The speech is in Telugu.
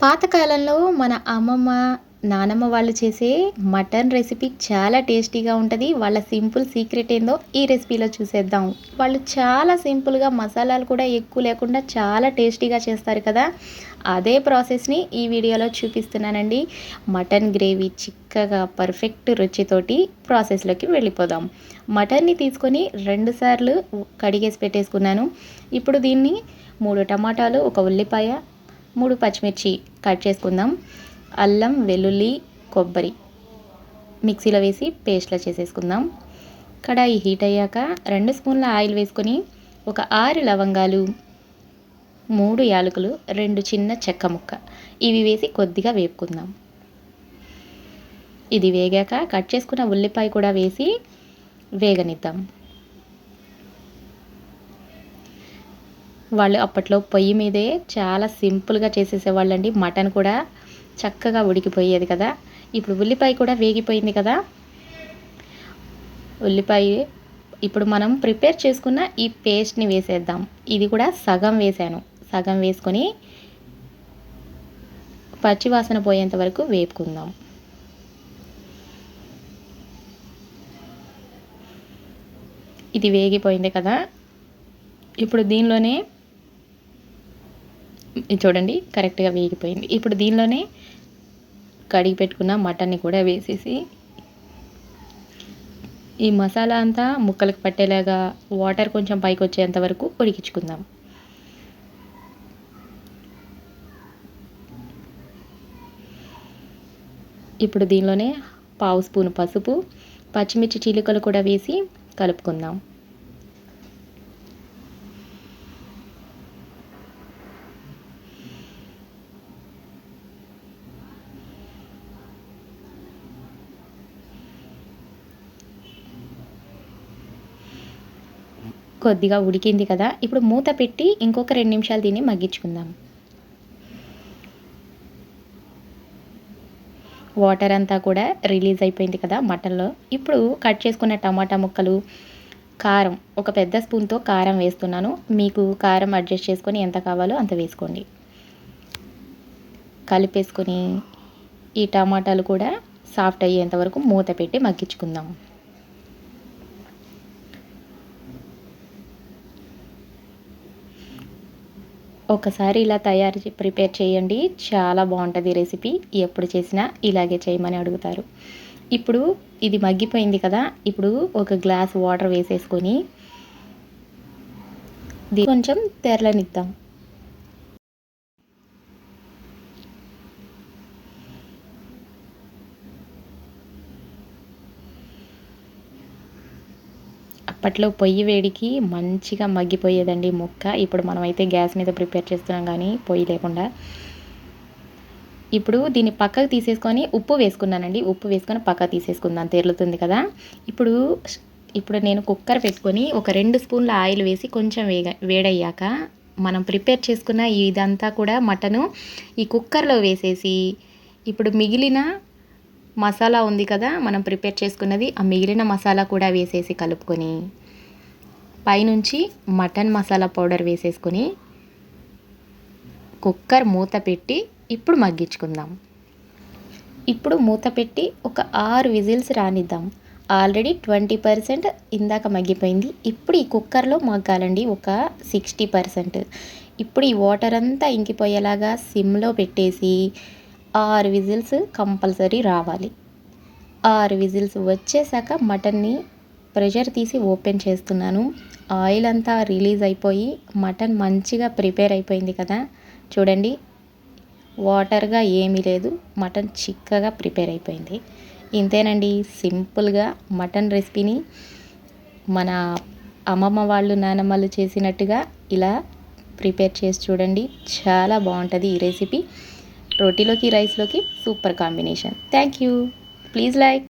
పాతకాలంలో మన అమ్మమ్మ నానమ్మ వాళ్ళు చేసే మటన్ రెసిపీ చాలా టేస్టీగా ఉంటుంది. వాళ్ళ సింపుల్ సీక్రెట్ ఏందో ఈ రెసిపీలో చూసేద్దాం. వాళ్ళు చాలా సింపుల్గా మసాలాలు కూడా ఎక్కువ లేకుండా చాలా టేస్టీగా చేస్తారు కదా. అదే ప్రాసెస్ని ఈ వీడియోలో చూపిస్తున్నానండి. మటన్ గ్రేవీ చిక్కగా పర్ఫెక్ట్ రుచితోటి ప్రాసెస్లోకి వెళ్ళిపోదాం. మటన్ని తీసుకొని రెండుసార్లు కడిగేసి పెట్టేసుకున్నాను. ఇప్పుడు దీన్ని మూడు టమాటాలు ఒక ఉల్లిపాయ మూడు పచ్చిమిర్చి కట్ చేసుకుందాం. అల్లం వెల్లుల్లి కొబ్బరి మిక్సీలో వేసి పేస్ట్లా చేసేసుకుందాం. కడాయి హీట్ అయ్యాక రెండు స్పూన్ల ఆయిల్ వేసుకొని ఒక ఆరు లవంగాలు మూడు యాలకులు రెండు చిన్న చెక్క ముక్క ఇవి వేసి కొద్దిగా వేపుకుందాం. ఇది వేగాక కట్ చేసుకున్న ఉల్లిపాయ కూడా వేసి వేగనిద్దాం. వాళ్ళు అప్పట్లో పొయ్యి మీదే చాలా సింపుల్గా చేసేసేవాళ్ళండి. మటన్ కూడా చక్కగా ఉడికిపోయేది కదా. ఇప్పుడు ఉల్లిపాయ కూడా వేగిపోయింది కదా. ఉల్లిపాయ ఇప్పుడు మనం ప్రిపేర్ చేసుకున్న ఈ పేస్ట్ని వేసేద్దాం. ఇది కూడా సగం వేసాను. సగం వేసుకొని పచ్చివాసన పోయేంత వరకు వేపుకుందాం. ఇది వేగిపోయింది కదా. ఇప్పుడు దీనిలోనే చూడండి కరెక్ట్గా వేగిపోయింది. ఇప్పుడు దీనిలోనే కడిగి పెట్టుకున్న మటన్ని కూడా వేసేసి ఈ మసాలా అంతా ముక్కలకు పట్టేలాగా వాటర్ కొంచెం పైకి వచ్చేంత వరకు ఉడికించుకుందాం. ఇప్పుడు దీనిలోనే పావు స్పూన్ పసుపు పచ్చిమిర్చి చిలుకలు కూడా వేసి కలుపుకుందాం. కొద్దిగా ఉడికింది కదా ఇప్పుడు మూత పెట్టి ఇంకొక రెండు నిమిషాలు దీన్ని మగ్గించుకుందాం. వాటర్ అంతా కూడా రిలీజ్ అయిపోయింది కదా మటన్లో. ఇప్పుడు కట్ చేసుకున్న టమాటా ముక్కలు కారం ఒక పెద్ద స్పూన్తో కారం వేస్తున్నాను. మీకు కారం అడ్జస్ట్ చేసుకొని ఎంత కావాలో అంత వేసుకోండి. కలిపేసుకొని ఈ టమాటాలు కూడా సాఫ్ట్ అయ్యేంత వరకు మూత పెట్టి మగ్గించుకుందాం. ఒకసారి ఇలా తయారు ప్రిపేర్ చేయండి. చాలా బాగుంటుంది రెసిపీ. ఎప్పుడు చేసినా ఇలాగే చేయమని అడుగుతారు. ఇప్పుడు ఇది మగ్గిపోయింది కదా ఇప్పుడు ఒక గ్లాస్ వాటర్ వేసేసుకొని కొంచెం తెరలనిద్దాం. అప్పట్లో పొయ్యి వేడికి మంచిగా మగ్గిపోయేదండి ముక్క. ఇప్పుడు మనమైతే గ్యాస్ మీద ప్రిపేర్ చేస్తున్నాం కానీ పొయ్యి లేకుండా. ఇప్పుడు దీన్ని పక్కకు తీసేసుకొని ఉప్పు వేసుకున్నానండి. ఉప్పు వేసుకొని పక్కకు తీసేసుకుందాం. తెరులుతుంది కదా. ఇప్పుడు ఇప్పుడు నేను కుక్కర్ పెట్టుకొని ఒక రెండు స్పూన్ల ఆయిల్ వేసి కొంచెం వేగ వేడయ్యాక మనం ప్రిపేర్ చేసుకున్న ఇదంతా కూడా మటను ఈ కుక్కర్లో వేసేసి ఇప్పుడు మిగిలిన మసాలా ఉంది కదా మనం ప్రిపేర్ చేసుకున్నది ఆ మిగిలిన మసాలా కూడా వేసేసి కలుపుకొని పైనుంచి మటన్ మసాలా పౌడర్ వేసేసుకొని కుక్కర్ మూత పెట్టి ఇప్పుడు మగ్గించుకుందాం. ఇప్పుడు మూత పెట్టి ఒక ఆరు విజిల్స్ రానిద్దాం. ఆల్రెడీ ట్వంటీ పర్సెంట్ ఇందాక మగ్గిపోయింది. ఇప్పుడు ఈ కుక్కర్లో మగ్గాలండి ఒక సిక్స్టీ పర్సెంట్. ఇప్పుడు ఈ వాటర్ అంతా ఇంకిపోయేలాగా సిమ్లో పెట్టేసి ఆరు విజిల్స్ కంపల్సరీ రావాలి. ఆరు విజిల్స్ వచ్చేసాక మటన్ని ప్రెషర్ తీసి ఓపెన్ చేస్తున్నాను. ఆయిల్ అంతా రిలీజ్ అయిపోయి మటన్ మంచిగా ప్రిపేర్ అయిపోయింది కదా. చూడండి వాటర్గా ఏమీ లేదు. మటన్ చిక్కగా ప్రిపేర్ అయిపోయింది. ఇంతేనండి సింపుల్గా మటన్ రెసిపీని మన అమ్మమ్మ వాళ్ళు నానమ్మలు చేసినట్టుగా ఇలా ప్రిపేర్ చేసి చూడండి. చాలా బాగుంటుంది ఈ రెసిపీ. రోటీలోకి రైస్లోకి super combination thank you please like